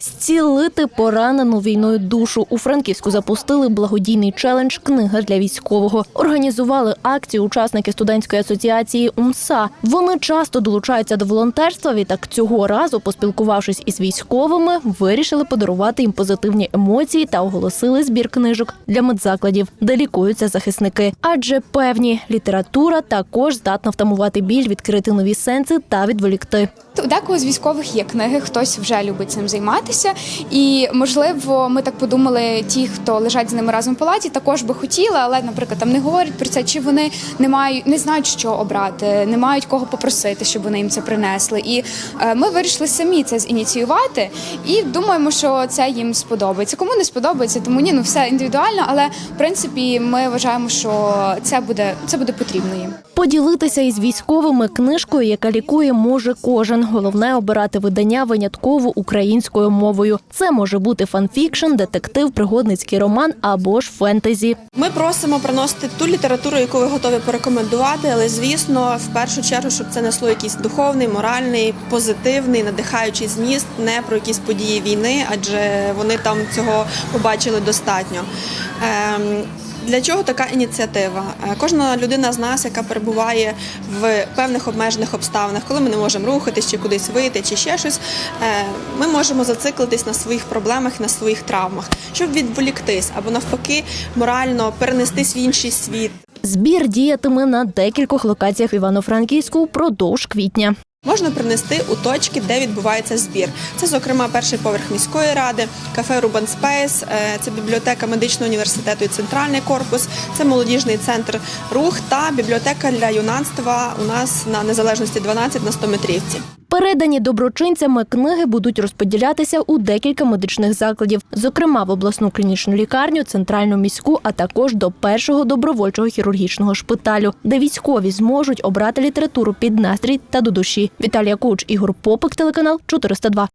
Зцілити поранену війною душу у Франківську запустили благодійний челендж Книга для військового. Організували акцію учасники студентської асоціації УМСА. Вони часто долучаються до волонтерства. Відтак цього разу, поспілкувавшись із військовими, вирішили подарувати їм позитивні емоції та оголосили збір книжок для медзакладів, де лікуються захисники. Адже певні література також здатна втамувати біль, відкрити нові сенси та відволікти. У декого з військових є книги, хтось вже любить цим займатися. І можливо, ми так подумали, ті, хто лежать з ними разом в палаті, також би хотіли, але, наприклад, там не говорять про це, чи вони не мають, не знають, що обрати, не мають кого попросити, щоб вони їм це принесли. І е, ми вирішили самі це зініціювати і думаємо, що це їм сподобається. Кому не сподобається, тому ні, ну все індивідуально, але в принципі ми вважаємо, що це буде це буде потрібно їм. Поділитися із військовими книжкою, яка лікує, може кожен. Головне обирати видання винятково українською. Це може бути фанфікшн, детектив, пригодницький роман або ж фентезі. Ми просимо приносити ту літературу, яку ви готові порекомендувати, але звісно, в першу чергу, щоб це несло якийсь духовний, моральний, позитивний, надихаючий зміст, не про якісь події війни, адже вони там цього побачили достатньо. Ем, для чого така ініціатива? Е, Кожна людина з нас, яка перебуває в певних обмежених обставинах, коли ми не можемо рухатись чи кудись вийти, чи ще щось, е, ми можемо зациклитись на своїх проблемах, на своїх травмах, щоб відволіктись або навпаки морально перенестись в інший світ. Збір діятиме на декількох локаціях Івано-Франківську впродовж квітня. Можна принести у точки, де відбувається збір. Це, зокрема, перший поверх міської ради, кафе Рубан Спейс, це бібліотека медичного університету і центральний корпус, це молодіжний центр рух та бібліотека для юнацтва у нас на незалежності 12 на 100 метрівці. Передані доброчинцями книги будуть розподілятися у декілька медичних закладів, зокрема в обласну клінічну лікарню, центральну міську, а також до першого добровольчого хірургічного шпиталю, де військові зможуть обрати літературу під настрій та до душі. Віталія Куч, Ігор Попик, телеканал 402.